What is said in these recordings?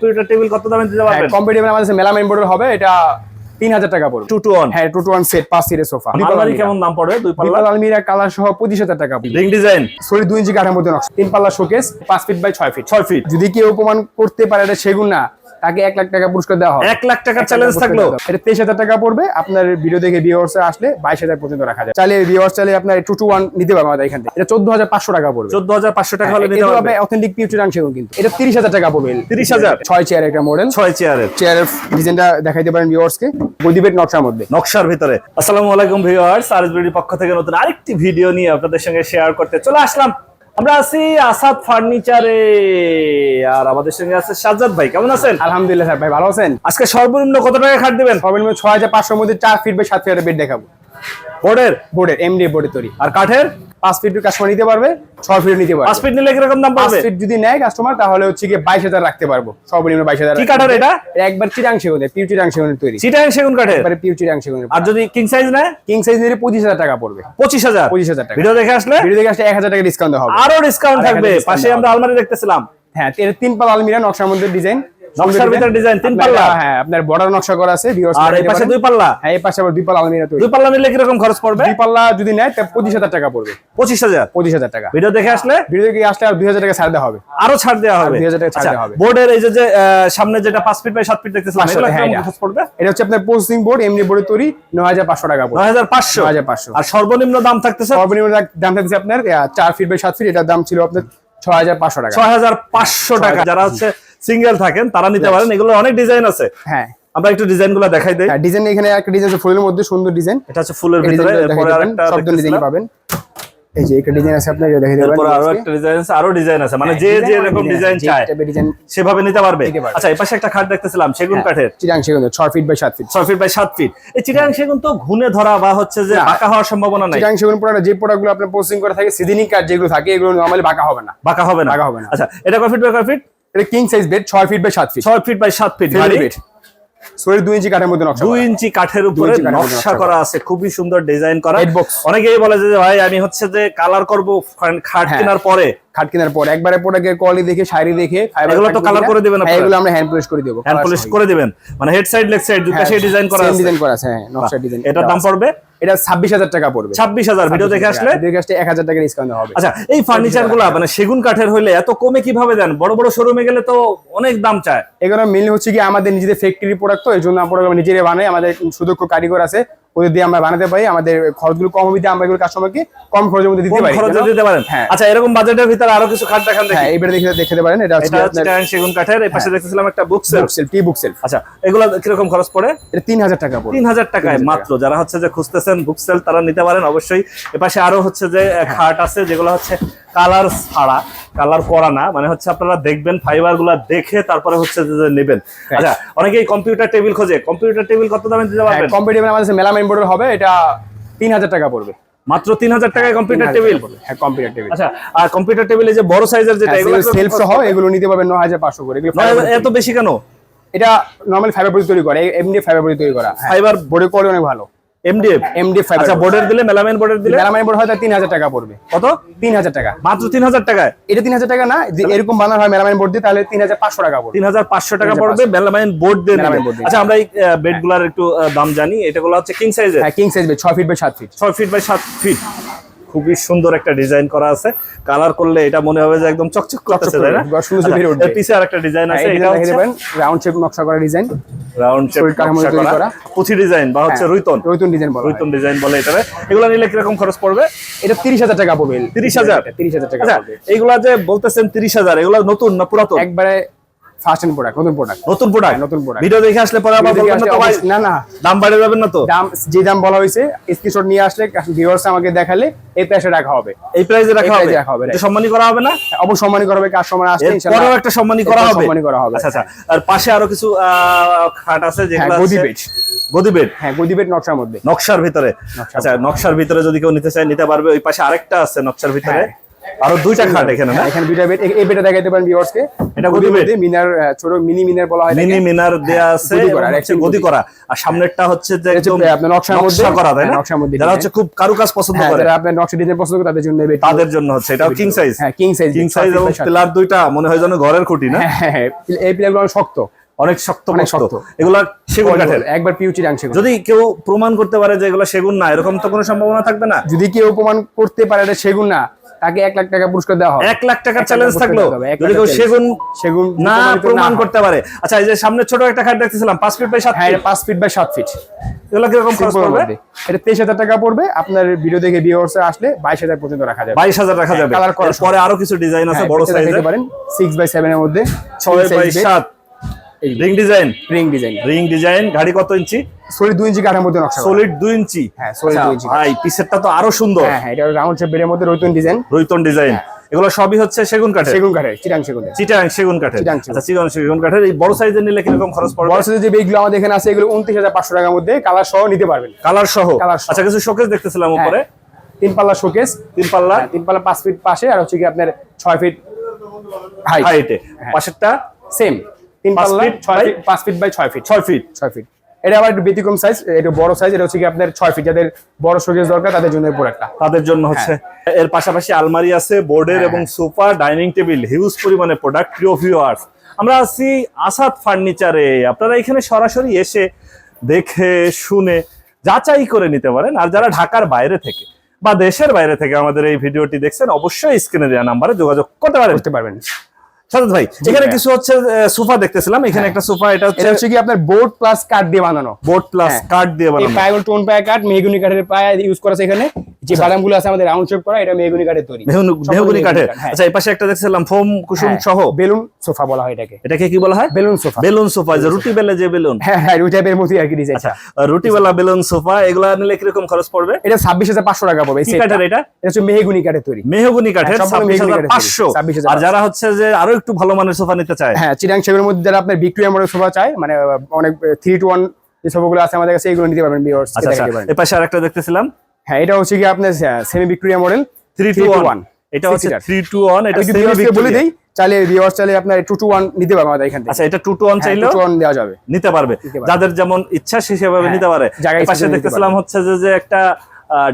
Computer table কত দামে দিতে পারবেন? কম্পিটিভ আমাদের কাছে মেলামাইন বোর্ডের হবে এটা তিন হাজার টাকা পড়বে। টু টু ওয়ান হ্যাঁ টু টু ওয়ান সেট পাঁচ সিটের সোফা আলমারি কেমন দাম পড়বে? দুই পাল্লা আলমিরা কালার সহ পঁচিশ হাজার টাকা রিং ডিজাইন সরি দুই ইঞ্চি কাঠের মধ্যে নকশা। তিন পাল্লা শোকেস পাঁচ ফিট বাই ছয় ফিট ছয় ফিট যদি কেউ প্রমাণ করতে পারে এটা সেগুন না। তাকে এক লাখ টাকা পুরস্কার দেওয়া হবে। এক লাখ টাকার চ্যালেঞ্জ থাকল। এটা তেইশ হাজার টাকা পড়বে। আপনার ভিডিও দেখে ভিউয়ার্স আসলে বাইশ হাজার পর্যন্ত রাখা যায় চাইলে ভিউয়ার্স চাইলে আপনার টু টু ওয়ান নিতে পারবে আমাদের এখান থেকে। এটা চোদ্দ হাজার পাঁচশো টাকা পড়বে। চোদ্দ হাজার পাঁচশো টাকা হলে নিতে পারবে। অথেন্টিক পিউচার সেগুন কিন্তু। এটা তিরিশ হাজার টাকা পড়বে। 30,000 ছয় চেয়ার একটা মডেল ছয় চেয়ারের চেয়ারের ডিজাইনটা দেখাইতে পারেন ভিউয়ার্সকে গদিবের নকশার মধ্যে। নকশার ভিতরে। আসসালামু আলাইকুম ভিউয়ার্স আরএসবিডির পক্ষ থেকে নতুন আরেকটি ভিডিও নিয়ে আপনাদের সঙ্গে শেয়ার করতে চলে আসলাম। আমরা আছি আসাদ ফার্নিচারে। আর আমাদের সঙ্গে আছে সাজ্জাদ ভাই কেমন আছেন? আলহামদুলিল্লাহ স্যার ভাই ভালো আছেন? আজকে সর্বনিম্ন কত টাকা খাট দিবেন? সর্বনিম্ন ছয় হাজার পাঁচশোর মধ্যে চার ফিট বাই সাত ফিট বেড দেখাবো। বোর্ডের বোর্ডের এমডি বোর্ডের তৈরি। আর কাঠের? পাঁচ ফিট কাস্টমার নিতে পারবে ছয় ফিট নিতে পারবে। পাঁচ ফিট নিলে কীরকম দাম ফিট যদি নেয় কাস্টমার তাহলে হচ্ছে গিয়ে বাইশ হাজার রাখতে পারব। সর্বনিম্ন বাইশ হাজার কি কাঠের এটা? একবার চিরাং সেগুনের পিউ সেগুনের তৈরি। চিটাং সেগুন কাঠের? একবারে পিউ চিরাং সেগুনের আর যদি কিং সাইজ নেয়? কিং সাইজ নিলে পঁচিশ হাজার টাকা পড়বে। পঁচিশ হাজার? পঁচিশ হাজার টাকা। ভিডিও দেখে আসলে? ভিডিও দেখে আসলে এক হাজার টাকা ডিসকাউন্ট হবে। আরও ডিসকাউন্ট থাকবে। পাশে আমরা আলমারি দেখতেছিলাম। হ্যাঁ তিন পাল আলমিরা নকশার মধ্যে ডিজাইন নকশার ভিতরে ডিজাইন তিন পাল্লা? হ্যাঁ আপনার বর্ডার নকশা করা আছে আর এই পাশে দুই পাল্লা? হ্যাঁ এই পাশে আবার দুই পাল আলমিরা তৈরি দুই পাল্লা নিলে কীরকম খরচ পড়বে? দুই পাল্লা যদি নেয় তা পঁচিশ হাজার টাকা পড়বে। পঁচিশ হাজার? পঁচিশ হাজার টাকা। ভিডিও দেখে আসলে? ভিডিও দেখে আসলে আর দুই হাজার টাকা ছাড় দেওয়া হবে। আরও ছাড় দেওয়া হবে। 2000 টাকা ছাড় আচ্ছা, দেওয়া হবে। বোর্ডের এই যে সামনে যেটা পাঁচ ফিট বাই সাত ফিট দেখতেছিলাম পাঁচশো, এগুলো হ্যাঁ, এটা। খরচ পড়বে? এটা হচ্ছে আপনার পোস্টিং বোর্ড এমনি বোর্ডে তৈরি নয় হাজার পাঁচশো টাকা পড়বে। নয় হাজার পাঁচশো? 9500 আর সর্বনিম্ন দাম থাকতেছে? সর্বনিম্ন দাম- দিচ্ছে আপনার আহ, চার ফিট বাই সাত ফিট এটার দাম ছিল আপনার ছয় হাজার পাঁচশো টাকা। ছয় হাজার পাঁচশো টাকা। যারা হচ্ছে সিঙ্গেল থাকেন তারা নিতে পারেন। এগুলো অনেক ডিজাইন আছে। হ্যাঁ। আমরা একটু ডিজাইনগুলো দেখাই দেই। হ্যাঁ ডিজাইন এখানে একটা ডিজাইন আছে ফুলের মধ্যে সুন্দর ডিজাইন এটা হচ্ছে ফুলের ভিতরে এরপরে আরেকটা সব ডিজাইন পাবেন। এই যে একটা ডিজাইন আছে আপনার এটা দেখাইতে এরপরে আরও একটা ডিজাইন আছে আরও ডিজাইন আছে। মানে যে যে রকম ডিজাইন চায় সেভাবে নিতে পারবে। আচ্ছা এই পাশে একটা খাট দেখতেছিলাম সেগুন কাঠের। চিরাং সেগুন ছয় ফিট বাই সাত ফিট ছয় ফিট বাই সাত ফিট এই চিটাং সেগুন তো ঘুনে ধরা বা হচ্ছে যে। বাঁকা হওয়ার সম্ভাবনা নাই। চিরাং সেগুন প্রোডাক্ট যে প্রোডাক্টগুলো আপনার পোস্টিং করে থাকে সিজনিং কার্ড যেগুলো থাকে এগুলো নরমালি বাঁকা হবে না। বাঁকা হবে না। বাঁকা হবে না। আচ্ছা এটা কয় ফিট বাই কয় ফিট এটা কিং সাইজ বেড ছয় ফিট বাই সাত ফিট ছয় ফিট বাই সাত ফিট ফেরি বেড সোয়ের দুই ইঞ্চি কাঠের মধ্যে নকশা দুই করা। ইঞ্চি কাঠের উপরে নকশা করা আছে খুবই সুন্দর ডিজাইন করা। অনেকেই বলে যে ভাই আমি হচ্ছে যে কালার করব খাট হ্যাঁ। কেনার পরে। খাট কেনার পর। একবারে প্রোডাক্টের কোয়ালিটি দেখে শাড়ি দেখে এগুলো তো দেখে- করে দিবেন হ্যাঁ, আপনারা? এগুলো আমরা হ্যান্ড পলিশ করে দেবো। হ্যান্ড পলিশ করে দিবেন। মানে হেড সাইড লেগ সাইড দুটো ডিজাইন করা আছে। ডিজাইন করা আছে হ্যাঁ নকশা ডিজাইন এটার দাম পড়বে? এটা ছাব্বিশ হাজার টাকা পড়বে। ছাব্বিশ হাজার ভিডিও দেখে আসলে? দেখে আসলে এক হাজার টাকা ডিসকাউন্ট হবে। আচ্ছা এই ফার্নিচারগুলো মানে সেগুন কাঠের হলে এত কমে কীভাবে দেন? বড় বড় শোরুমে গেলে তো অনেক দাম চায়। এগুলো মিল হচ্ছে কি আমাদের নিজেদের ফ্যাক্টরি প্রোডাক্ট তো এই জন্য আমরা নিজেরা বানাই। আমাদের সুদক্ষ কারিগর আছে। ওদের দিয়ে আমরা বানাতে পারি আমাদের খরচগুলো কম হবে আমরা এগুলো কাস্টমারকে কম খরচের মধ্যে দিতে পারি খরচে দিতে পারেন। হ্যাঁ। আচ্ছা এরকম বাজেটের ভিতরে আরও কিছু খাট দেখান হ্যাঁ দেখে দেখতে পারেন এটা হচ্ছে সেগুন কাঠের এই পাশে দেখতেছিলাম একটা বুক সেল টি আচ্ছা এগুলা কীরকম খরচ পড়ে? এটা তিন হাজার টাকা পড়বে। তিন হাজার টাকায় মাত্র। যারা হচ্ছে যে খুঁজতেছেন বুক সেল তারা নিতে পারেন অবশ্যই। এপাশে আরও হচ্ছে যে খাট আছে যেগুলো হচ্ছে কালার ছাড়া। কালার করা না মানে হচ্ছে আপনারা দেখবেন ফাইবারগুলা দেখে তারপরে হচ্ছে যে নেবেন। আচ্ছা অনেকেই কম্পিউটার টেবিল খোঁজে। কম্পিউটার টেবিল কত দামে দিতে পারবেন? কম্পিটিভ আমাদের কাছে মেলামাইন বোর্ডের হবে এটা তিন হাজার টাকা পড়বে। মাত্র তিন হাজার টাকায় কম্পিউটার টেবিল। হ্যাঁ কম্পিউটার টেবিল আচ্ছা আর কম্পিউটার টেবিলে যে বড় সাইজের যেটা এগুলো সেলফ সহ এগুলো নিতে পারবেন নয় হাজার পাঁচশো করে। এত বেশি কেন? এটা নর্মাল ফাইবার বডি তৈরি করে এমনি ফাইবার বডি তৈরি করা। ফাইবার বোর্ডের কোয়ালিটি অনেক ভালো। এমডিএফ ফাইবার আচ্ছা বোর্ডের দিলে বোর্ডের মেলামাইন হয় টাকা পড়বে। কত? তিন হাজার টাকা। মাত্র তিন হাজার টাকায়? এটা তিন হাজার টাকা না যে এরকম হয় মেলামাইন বোর্ড দিয়ে তাহলে তিন হাজার পাঁচশো টাকা পড়বে। তিন হাজার পাঁচশো টাকা পড়বে মেলামাইন বোর্ড দিয়ে আচ্ছা আমরা এই বেডগুলার একটু দাম জানি। এটাগুলো হচ্ছে কিং সাইজের হ্যাঁ কিং সাইজ ছয় ফিট বাই সাত ফিট ছয় ফিট বাই সাত ফিট খুবই সুন্দর একটা ডিজাইন করা আছে। কালার করলে এটা মনে হবে যে একদম চকচক করতেছে তাই না? করবে, সুন্দর বেরিয়ে উঠবে। পিছে আর একটা ডিজাইন আছে হ্যাঁ, এটা এটা দেখে হচ্ছে রাউন্ড শেপ নকশা করা ডিজাইন। রাউন্ড শেপ নকশা করা। পুঁথি ডিজাইন বা হচ্ছে রুইতন। রৈতুন ডিজাইন বলা হয়। রুইতন ডিজাইন বলে এটারে এগুলো নিলে কি রকম খরচ পড়বে? এটা তিরিশ হাজার টাকা পড়বে 30,000? তিরিশ হাজার টাকা আচ্ছা এইগুলা যে বলতেছেন তিরিশ হাজার এগুলো নতুন না পুরাতন? একবারে ফার্স্ট হ্যান্ড প্রোডাক্ট নতুন প্রোডাক্ট নতুন প্রোডাক্ট নতুন product। ভিডিও দেখে আসলে পরে আবার বলবেন না তো ভাই না না। দাম বাড়ে যাবেন না তো? দাম যে দাম বলা হয়েছে স্ক্রিনশট নিয়ে আসলে ভিউয়ার্স আমাকে দেখালে এই প্রাইসে রাখা হবে। এই প্রাইসে রাখা হবে? রাখা হবে, এটা সম্মানী করা হবে না? অবশ্যই সম্মানী করা হবে কাস্টমার আসলে ইনশাআল্লাহ পরেও একটা সম্মানী করা হবে? সম্মানী করা হবে। আচ্ছা আচ্ছা। আর পাশে আরও কিছু খাট আছে হ্যাঁ যেগুলো গদি আছে? বেড গদি বেড হ্যাঁ গদি বেড নকশার মধ্যে। নকশার ভিতরে। আচ্ছা নকশার ভিতরে যদি কেউ নিতে চায় নিতে পারবে। ওই পাশে আরেকটা আছে নকশার ভিতরে। হ্যাঁ। আরও দুইটা খাট এখানে না? হ্যাঁ, এখানে দুইটা বেড এই বেডটা দেখাইতে পারেন ভিউয়ার্সকে এটা গদি bed? মিনার ছোট মিনি মিনার বলা হয় মিনি মিনার দেয়া আছে গদি করা, আর গদি গদি। করা। আর সামনেরটা হচ্ছে যে একদম আপনার নকশার মধ্যে। নকশা করা তাই হ্যাঁ, না? নকশার মধ্যে যারা হচ্ছে খুব কারুকাজ পছন্দ হ্যাঁ করে। যারা আপনার নকশা ডিজাইন পছন্দ করে তাদের জন্য এই বেড তাদের জন্য হচ্ছে। এটাও কিং সাইজ হ্যাঁ কিং সাইজ কিং সাইজ এবং পিলার দুইটা মনে হয় যেন ঘরের খুঁটি না? হ্যাঁ হ্যাঁ এই পিলারগুলো শক্ত। অনেক শক্ত অনেক শক্ত। এগুলা সেগুন কাঠের। একবার পিউচি ডাংশে যদি কেউ প্রমাণ করতে পারে যে এগুলো সেগুন না এরকম তো কোনো সম্ভাবনা থাকবে না? যদি কেউ প্রমাণ করতে পারে এটা সেগুন না তাকে এক লাখ টাকা পুরস্কার দেওয়া হবে। এক লাখ টাকার চ্যালেঞ্জ থাকল। যদি কেউ সেগুন সেগুন না প্রমাণ করতে পারে। আচ্ছা এই যে সামনে ছোট একটা খাট দেখতেছিলাম পাঁচ ফিট বাই সাত হ্যাঁ ফিট পাঁচ ফিট বাই সাত ফিট এগুলো কীরকম খরচ পড়বে? এটা তেইশ হাজার টাকা পড়বে। আপনার ভিডিও দেখে ভিউয়ার্স আসলে বাইশ হাজার পর্যন্ত রাখা যাবে। বাইশ হাজার রাখা যাবে। পরে আরও কিছু ডিজাইন আছে বড় সাইজ সাইজের পারেন সিক্স বাই সেভেন এর মধ্যে ছয় বাই সাত। Ring design ring design ring design গাড়ি কত ইঞ্চি? সরি দুই ইঞ্চি কাঠের মধ্যে নকশা সলিড দুই ইঞ্চি? হ্যাঁ, solid আচ্ছা, দুই ইঞ্চি। ভাই পিসেরটা তো আরও সুন্দর। হ্যাঁ হ্যাঁ এটা রাউন্ড শেপ বেডের মধ্যে রৈতন ডিজাইন রৈতন ডিজাইন এগুলো সবই হচ্ছে সেগুন কাঠের? সেগুন কাঠের চিটাং সেগুন চিটাং সেগুন কাঠের। আচ্ছা চিটাং সেগুন কাঠের। এই বড় সাইজের নিলে কীরকম খরচ পড়বে? বড় সাইজের যে বেডগুলো আমাদের এখানে আছে এগুলো উনত্রিশ হাজার পাঁচশো টাকার মধ্যে কালার সহ নিতে পারবেন। কালার সহ। আচ্ছা কিছু শোকেস দেখতেছিলাম উপরে। তিন পাল্লা শোকেস তিন পাল্লা তিন পাল্লা পাঁচ ফিট পাশে আর হচ্ছে কি আপনার ছয় ফিট হাইট হাইটে পাশেরটা? সেম তিন পাল্লা feet ফিট বাই ছয় ফিট। ছয় ফিট ছয় ফিট। এটা আবার একটু ব্যতিক্রম সাইজ এটা বড় সাইজ এটা হচ্ছে কি আপনার ছয় ফিট। যাদের বড় শোকেস দরকার তাদের জন্য প্রোডাক্টটা তাদের জন্য হচ্ছে। এর পাশাপাশি আলমারি আছে বোর্ডের হ্যাঁ, এবং সোফা ডাইনিং টেবিল হিউজ পরিমাণে প্রোডাক্ট প্রিয় ভিউয়ার্স আমরা আছি আসাদ ফার্নিচারে আপনারা এখানে সরাসরি এসে দেখে শুনে যাচাই করে নিতে পারেন। আর যারা ঢাকার বাইরে থেকে বা দেশের বাইরে থেকে আমাদের এই ভিডিওটি দেখছেন অবশ্যই স্ক্রিনে দেওয়া নাম্বারে যোগাযোগ করতে পারেন। করতে পারবেন। সাদত ভাই এখানে কিছু হচ্ছে সোফা দেখতেছিলাম। এখানে একটা সোফা এটা হচ্ছে হচ্ছে কি আপনার বোর্ড প্লাস কাঠ দিয়ে বানানো? বোর্ড প্লাস হ্যাঁ। কাঠ দিয়ে বানানো। পায়াগুলো টোন পায়া কাঠ মেহগুনি কাঠের পায়া ইউজ করা আছে এখানে। যে বাদামগুলো আছে আমাদের রাউন্ড শেপ করা এটা মেহগুনি কাঠের তৈরি। মেহগুনি- কাঠের। হ্যাঁ। আচ্ছা এই পাশে একটা দেখছিলাম ফোম কুসুম হ্যাঁ, সহ। বেলুন সোফা বলা হয় এটাকে। এটাকে কি বলা হয়? Balloon sofa. বেলুন সোফা যে রুটি বেলে যে বেলুন। হ্যাঁ হ্যাঁ ওই টাইপের মতোই আর কি ডিজাইন আচ্ছা রুটি বেলা বেলুন সোফা এগুলা নিলে কীরকম খরচ পড়বে? এটা ছাব্বিশ হাজার পাঁচশো টাকা পড়বে এই কি কাঠের এটা? এটা হচ্ছে মেহগুনি কাঠের তৈরি। মেহগুনি কাঠের হ্যাঁ, সম্পূর্ণ ছাব্বিশ মেহগনি হাজার কাঠের পাঁচশো। 26,500 আর যারা হচ্ছে যে আরও একটু ভালো মানের সোফা নিতে চায়। হ্যাঁ চিটাং সেগুলোর মধ্যে যারা আপনার ভিক্টোরিয়া মডেল সোফা চায় মানে অনেক থ্রি টু ওয়ান যে সোফাগুলো আছে আমাদের কাছে এগুলো নিতে পারবেন viewers, আচ্ছা আচ্ছা পারেন। এ পাশে আরেকটা দেখতেছিলাম হ্যাঁ এটা হচ্ছে কি আপনার semi Victoria model three two one এটা হচ্ছে। থ্রি টু ওয়ান এটা এটা বলে Victoria। দেই চাইলে ভিউয়ার্স চাইলে আপনার টু টু ওয়ান নিতে পারবে আমাদের এখান থেকে। আচ্ছা এটা টু টু ওয়ান চাইলে টু ওয়ান দেওয়া যাবে। নিতে পারবে। যাদের যেমন ইচ্ছা সে সেভাবে হ্যাঁ, নিতে পারে। পাশে দেখতেছিলাম হচ্ছে যে যে একটা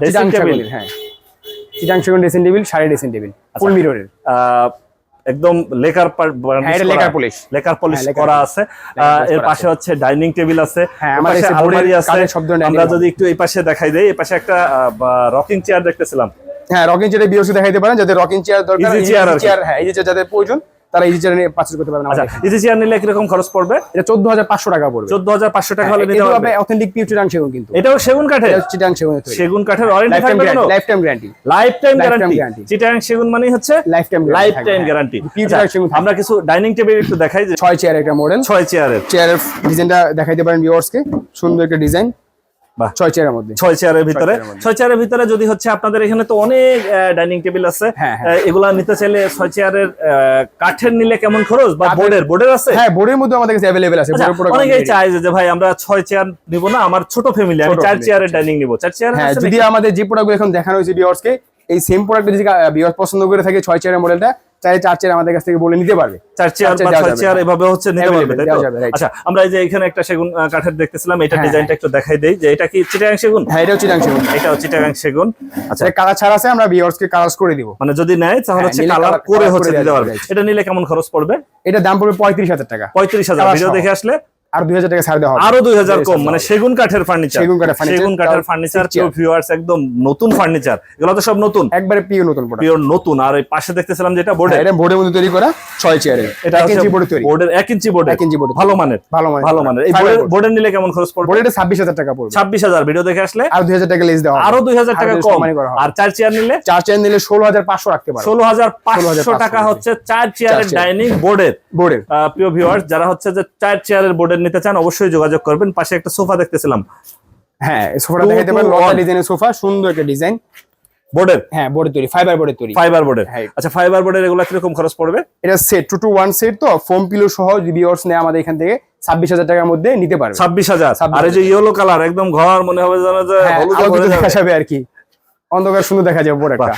ড্রেসিং টেবিল হ্যাঁ। চিটাং সেগুন ড্রেসিং টেবিল সাড়ে ড্রেসিং টেবিল। ফুল মিররের একদম লেকার হ্যাঁ, লেকার পলিশ লেকার পলিশ হ্যাঁ, করা আছে। আহ, এর পাশে হচ্ছে ডাইনিং টেবিল আছে। হ্যাঁ, আলমারি আছে। আমরা যদি একটু এই পাশে দেখাই দেই এই পাশে একটা রকিং চেয়ার দেখতেছিলাম। হ্যাঁ রকিং চেয়ারে বিওসি দেখাইতে পারেন যাদের রকিং চেয়ার দরকার। চেয়ার হ্যাঁ এই যে যাদের প্রয়োজন তারা ইজি চেয়ার নিয়ে পারচেজ করতে পারেন আচ্ছা ইজি চেয়ার নিলে কি রকম খরচ পড়বে? এটা চোদ্দ হাজার পাঁচশো টাকা পড়বে। চোদ্দ হাজার পাঁচশো টাকা হলে নিতে পারবে। অথেন্টিক পিউ চিটাং সেগুন কিন্তু। এটাও সেগুন কাঠের? চিটাং সেগুন সেগুন কাঠের ওয়ারেন্টি থাকবে guarantee lifetime guarantee lifetime guarantee Chittagong সেগুন মানে হচ্ছে life time life time guarantee পিউ চিটাং সেগুন আমরা কিছু ডাইনিং টেবিল একটু দেখাই যে ছয় চেয়ার একটা মডেল ছয় চেয়ারের চেয়ারের ডিজাইনটা দেখাইতে পারেন ভিউয়ার্সকে সুন্দর একটা ডিজাইন। ছয় চেয়ারের মধ্যে। ছয় চেয়ারের ভিতরে। ছয় চেয়ারের ভিতরে যদি হচ্ছে আপনাদের এখানে তো অনেক ডাইনিং টেবিল আছে। হ্যাঁ, হ্যাঁ। আহ, এগুলা নিতে চাইলে ছয় চেয়ারের কাঠের নিলে কেমন খরচ? বা বোর্ডের বোর্ডের আছে? হ্ঁ বোর্ডের মধ্যে আমাদের কাছে অ্যাভেলেবেল আছে। আচ্ছা, অনেকেই চায় যে, ভাই আমরা ছয় চেয়ার নিব না আমার ছোট ফ্যামিলি আমি চার চেয়ারের ডাইনিং নিব। চার চেয়ার হ্যাঁ যদি আমাদের যে প্রোডাক্টগুলো এখন দেখানো হয়েছে এই সেম প্রোডাক্ট যদি পছন্দ করে থাকে ছয় চেয়ারের মডেলটা চাই চার চেয়ার আমাদের কাছ থেকে বলে নিতে পারবে। চার চেয়ার বা ছয় চেয়ার হ্যাঁ। এভাবে হচ্ছে নিতে পারবে তাই তো? দেওয়া যাবে, right. আচ্ছা আমরা এই যে এখানে একটা সেগুন কাঠের দেখতেছিলাম এটা হ্যাঁ, ডিজাইনটা একটু দেখাই দেই যে এটা কি চিটাগাং সেগুন? হ্যাঁ এটাও চিটাগাং সেগুন। এটাও চিটাগাং সেগুন। আচ্ছা। কালার ছাড়া আছে আমরা ভিউয়ার্সকে কালার করে দিব। মানে যদি নেয় তাহলে হ্যাঁ, হচ্ছে কালার করে হচ্ছে দিতে পারবে। এটা নিলে কেমন খরচ পড়বে? এটা দাম পড়বে পঁয়ত্রিশ হাজার টাকা। পঁয়ত্রিশ হাজার Colour ভিডিও দেখে আসলে? আর দুই হাজার টাকা ছাড় দেওয়া হবে। আরও দুই হাজার কম মানে সেগুন কাঠের ফার্নিচার সেগুন কাঠের furniture, সেগুন কাঠের ফার্নিচার six ভিউয়ার্স একদম নতুন ফার্নিচার এগুলো তো সব নতুন। একবারে পিও নতুন প্রোডাক্ট পিওর নতুন। আর এই পাশে দেখতেছিলাম যেটা বোর্ডে এটা বোর্ডের মধ্যে তৈরি করা ছয় চেয়ারের এটা এক ইঞ্চি বোর্ডে তৈরি। বোর্ডের এক ইঞ্চি বোর্ডে এক ইঞ্চি বোর্ডে ভালো মানের। ভালো মানের। ভালো মানের। এই বোর্ডের নিলে কেমন খরচ পড়বে? বোর্ডে ছাব্বিশ হাজার টাকা পড়বে। ছাব্বিশ হাজার। ভিডিও দেখে আসলে? আর দুই হাজার টাকা লেস দেওয়া আরও দুই হাজার টাকা কম। আর চার চেয়ার নিলে? চার চেয়ার নিলে ষোলো হাজার পাঁচশো রাখতে পারবে ষোলো হাজার পাঁচশো 16,500 টাকা হচ্ছে চার চেয়ারের। ডাইনিং বোর্ডের বোর্ডের আহ, প্রিয় ভিউয়ার্স যারা হচ্ছে যে চার চেয়ারের বোর্ডের নিতে চান অবশ্যই যোগাযোগ করবেন। পাশে একটা সোফা দেখতেছিলাম। হ্যাঁ সোফাটা দেখাইতে পারেন লতা ডিজাইনের সোফা সুন্দর একটা ডিজাইন। বোর্ডের হ্যাঁ বোর্ডে তৈরি ফাইবার বোর্ডে তৈরি। ফাইবার বোর্ডের হ্যাঁ। আচ্ছা ফাইবার বোর্ডের এগুলো কীরকম খরচ পড়বে? এটা set two two one set তো ফোম পিলো সহ ভিউয়ার্স নেয় আমাদের এখান থেকে ছাব্বিশ হাজার টাকার মধ্যে নিতে পারবে। ছাব্বিশ হাজার? 26,000 আর এই যে ইয়েলো কালার একদম ঘর মনে হবে যেন যে হ্যাঁ, হলুদে আর কি। অন্ধকার সুন্দর দেখা যাবে একটা।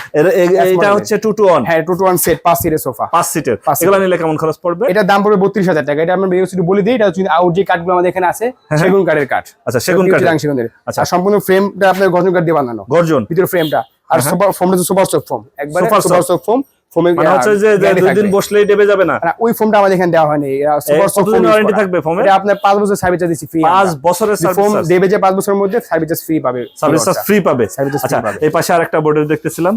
এটা হচ্ছে টু টু ওয়ান হ্যাঁ টু টু ওয়ান সেট পাঁচ সিটের সোফা পাঁচ সিটের এগুলো নিলে কেমন খরচ পড়বে? এটা দাম পড়বে বত্রিশ হাজার টাকা। এটা আমরা ভিডিও বলে দিই এটা হচ্ছে আউট যে কাঠগুলো আমাদের এখানে আছে সেগুন কাঠের কাঠ আচ্ছা সেগুন কাঠ সেগুন সেগুনের আচ্ছা। সম্পূর্ণ ফ্রেমটা আপনার গর্জন কাঠ দিয়ে বানানো। গর্জন। ভিতরে ফ্রেমটা আর সোফা ফোমটা সোফা সুপার সফট ফোম একবার সোফা সফট ফোম ফোমে মানে হচ্ছে যে যে বসলেই দেবে যাবে না। ওই ফোমটা আমাদের এখানে দেওয়া হয়নি। সুপার সফট কতদিন ওয়ারেন্টি থাকবে এটা বছর সার্ভিস চার্জ ফ্রি বছরের ফোম যে বছরের মধ্যে সার্ভিস চার্জ ফ্রি পাবে। সার্ভিস ফ্রি পাবে। আচ্ছা এই পাশে আরেকটা বোর্ডের দেখতেছিলাম।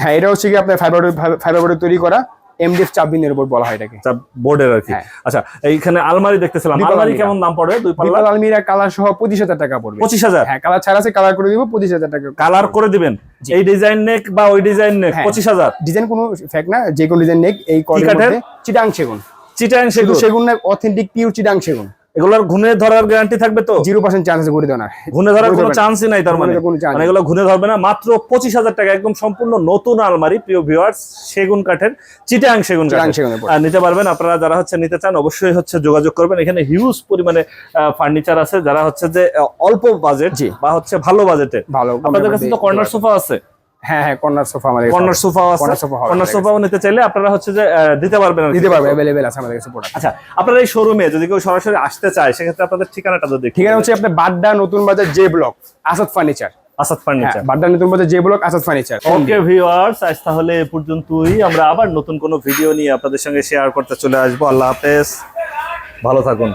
হ্যাঁ এটা হচ্ছে কি আপনার ফাইবার ফাইবার তৈরি করা। এমডিএফ চাবিনের উপর বলা হয় এটাকে। বোর্ডের আর কি। হ্যাঁ। আচ্ছা এইখানে আলমারি দেখতেছিলাম। আলমারি কেমন দাম পড়বে? দুই পাল্লা? আলমিরা কালার সহ পঁচিশ হাজার টাকা পড়বে। পঁচিশ হাজার? হ্যাঁ কালার ছাড়া আছে কালার করে দিব পঁচিশ হাজার টাকা কালার করে দিবেন। এই ডিজাইন নেক বা ওই ডিজাইন নেক হ্যাঁ। পঁচিশ হাজার? ডিজাইন কোনো ফ্যাক না যে কোনো ডিজাইন নেক এই মধ্যে চিটাং সেগুন। চিটাং সেগুন। সেগুন না অথেন্টিক পিওর চিটাং সেগুন। এগুলোর ঘুনে ধরার গ্যারান্টি থাকবে তো? জিরো পার্সেন্ট চান্স ঘুরে দেওয়ার ঘুনে ধরার কোনো চান্সই নাই তার মানে। ঘুরে মানে এগুলো ঘুনে ধরবে না। মাত্র পঁচিশ হাজার টাকা একদম সম্পূর্ণ নতুন আলমারি প্রিয় ভিউয়ার্স সেগুন কাঠের চিটাং সেগুন আর নিতে পারবেন আপনারা যারা হচ্ছে নিতে চান অবশ্যই হচ্ছে যোগাযোগ করবেন। এখানে হিউজ পরিমাণে ফার্নিচার আছে। যারা হচ্ছে যে অল্প বাজেট। বা হচ্ছে ভালো বাজেটের ভালো আপনাদের কাছে তো কর্নার সোফা আছে। হ্যাঁ হ্যাঁ কর্নার সোফা আমাদের কর্নার সোফাও আছে। Corner sofa হবে কর্নার সোফাও নিতে চাইলে আপনারা হচ্ছে যে দিতে পারবেন দিতে পারবে আছে আমাদের কাছে প্রোডাক্ট আচ্ছা আপনারা এই শোরুমে যদি কেউ সরাসরি আসতে চায় সেক্ষেত্রে আপনাদের ঠিকানাটা যদি ঠিকানা হচ্ছে আপনার Badda Notun Bazar J block Asad furniture Asad furniture Badda Notun Bazar J block Asad furniture okay viewers আজ তাহলে এ পর্যন্তই। আমরা আবার নতুন কোনো ভিডিও নিয়ে আপনাদের সঙ্গে শেয়ার করতে চলে আসব। আল্লাহ হাফেজ। ভালো থাকুন।